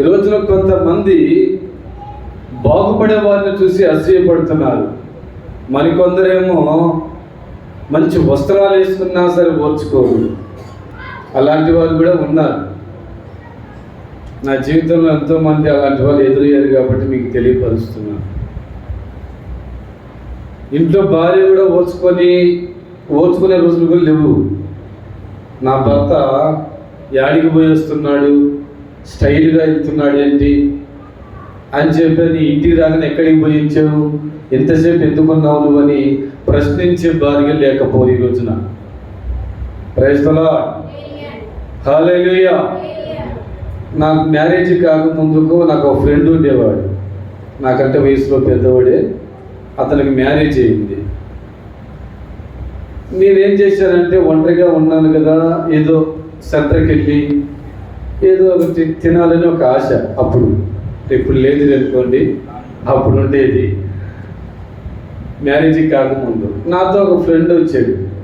ఈ రోజున కొంతమంది బాగుపడే వారిని చూసి అసూయపడుతున్నారు. మరికొందరేమో మంచి వస్త్రాలు వేసుకున్నా సరే ఓర్చుకోరు. అలాంటి వారు కూడా ఉన్నారు. నా జీవితంలో ఎంతోమంది అలాంటి వాళ్ళు ఎదురయ్యారు కాబట్టి మీకు తెలియపరుస్తున్నాను. ఇంట్లో భార్య కూడా ఓర్చుకొని ఓర్చుకునే రోజులు కూడా లేవు. నా భర్త యాడికి పోయి వస్తున్నాడు? స్టైల్గా వెళ్తున్నాడు ఏంటి? అని చెప్పి నీ ఇంటికి రాగానే ఎక్కడికి పోయించావు ఎంతసేపు ఎందుకున్నావు నువ్వు అని ప్రశ్నించే భార్య లేకపోయి ఈ రోజున. ప్రైస్తలా హాలేలుయా నాకు మ్యారేజ్ కాకముందుకు నాకు ఒక ఫ్రెండ్ ఉండేవాడు. నాకంటే వయసులో పెద్దవాడే. అతనికి మ్యారేజ్ అయింది. నేనేం చేశానంటే ఒంటరిగా ఉన్నాను కదా ఏదో సెంటర్కి వెళ్ళి ఏదో ఒకటి తినాలని ఒక ఆశ. అప్పుడు. ఇప్పుడు లేదు అనుకోండి. అప్పుడు ఉండేది. మ్యారేజ్ కాకముందు. నాతో ఒక ఫ్రెండ్ వచ్చాడు.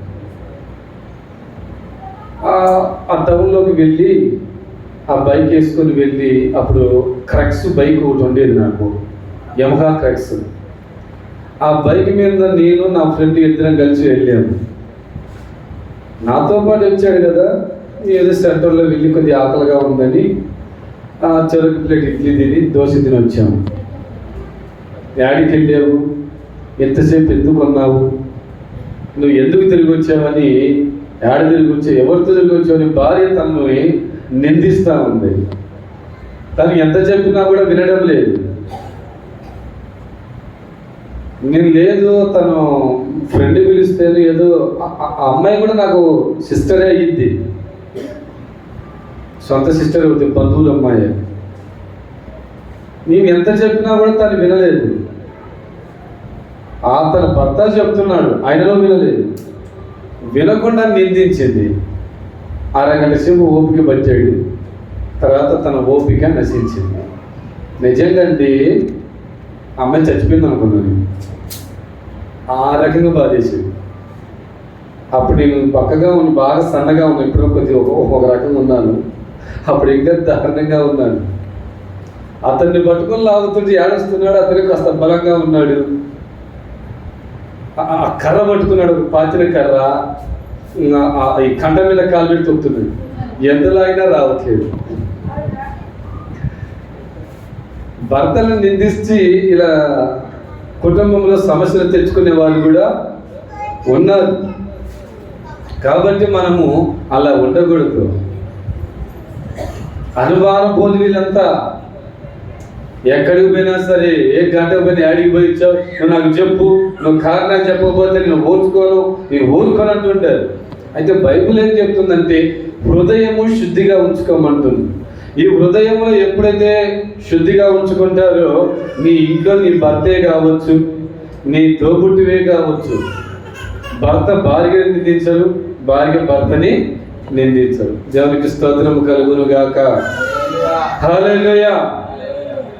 ఆ- టౌన్లోకి వెళ్ళి ఆ బైక్ వేసుకొని వెళ్ళి అప్పుడు క్రక్స్ బైక్ ఒకటి ఉండేది నాకు. యమహా క్రక్స్ ఆ బైక్ మీద నేను నా ఫ్రెండ్ ఇద్దరం కలిసి వెళ్ళాము. నాతో పాటు వచ్చాడు కదా. ఏదో సెంటర్లో వెళ్ళి కొద్దిగా ఆకలిగా ఉందని ఆ చెరుకు ప్లేట్ ఇడ్లీ తిని దోశ తిని వచ్చాము యాడికి వెళ్ళావు ఎంతసేపు ఎందుకు అన్నావు? నువ్వు ఎందుకు తిరిగి వచ్చావని యాడ తిరిగి వచ్చావు ఎవరితో తిరిగి వచ్చావని భార్య తనను నిందిస్తూ ఉంది. తను ఎంత చెప్పినా కూడా వినడం లేదు. నేను లేదు తను ఫ్రెండ్ పిలిస్తే ఏదో ఆ- ఆ అమ్మాయి కూడా నాకు సిస్టరే అయ్యింది సొంత సిస్టర్ అవుతుంది బంధువుల అమ్మాయి నేను ఎంత చెప్పినా కూడా తను వినలేదు. ఆ తన భర్త చెప్తున్నాడు ఆయనలో వినలేదు. వినకుండా నిందించింది. అరగంట సేపు ఓపిక పట్టాడు. తర్వాత తన ఓపిక నశించింది. నిజంగండి అమ్మాయి చచ్చిపోయింది అనుకున్నాను ఆ రకంగా బాధేసింది. అప్పుడు నేను పక్కగా ఉన్న బాగా సన్నగా ఉన్న ఇప్పుడు కొద్దిగా ఒక రకంగా ఉన్నాను. అప్పుడు ఇంకా దారుణంగా ఉన్నాడు. అతన్ని పట్టుకొని లాగుతుంటే ఏడుస్తున్నాడు అతనికి కాస్త బలంగా ఉన్నాడు. ఆ- కర్ర పట్టుకున్నాడు ఒక పాతిన కర్ర. ఈ కండ మీద కాలు పెట్టి తొక్కుతున్నాడు. ఎంతలాగినా రావట్లేదు. భర్తలను నిందించి ఇలా కుటుంబంలో సమస్యలు తెచ్చుకునే వాళ్ళు కూడా ఉన్నారు. కాబట్టి మనము అలా ఉండకూడదు. అనుభవం పోదు వీళ్ళంతా. ఎక్కడికి పోయినా సరే ఏ గంటకు పోయినా ఏడికి పోయి ఇచ్చావు? నువ్వు నాకు చెప్పు నువ్వు కారణాలు చెప్పకపోతే నేను ఓర్చుకోను నేను ఓర్చుకోను అంటుంటారు అయితే బైబుల్ ఏం చెప్తుందంటే హృదయము శుద్ధిగా ఉంచుకోమంటుంది. ఈ హృదయంలో ఎప్పుడైతే శుద్ధిగా ఉంచుకుంటారో నీ ఇంట్లో నీ భర్తే కావచ్చు నీ తోబుట్టివే కావచ్చు. భర్త భార్యని నిందించరు భార్య భర్తని నిందించరు దేవునికి స్తోత్రము కలుగును గాక హల్లెలూయా.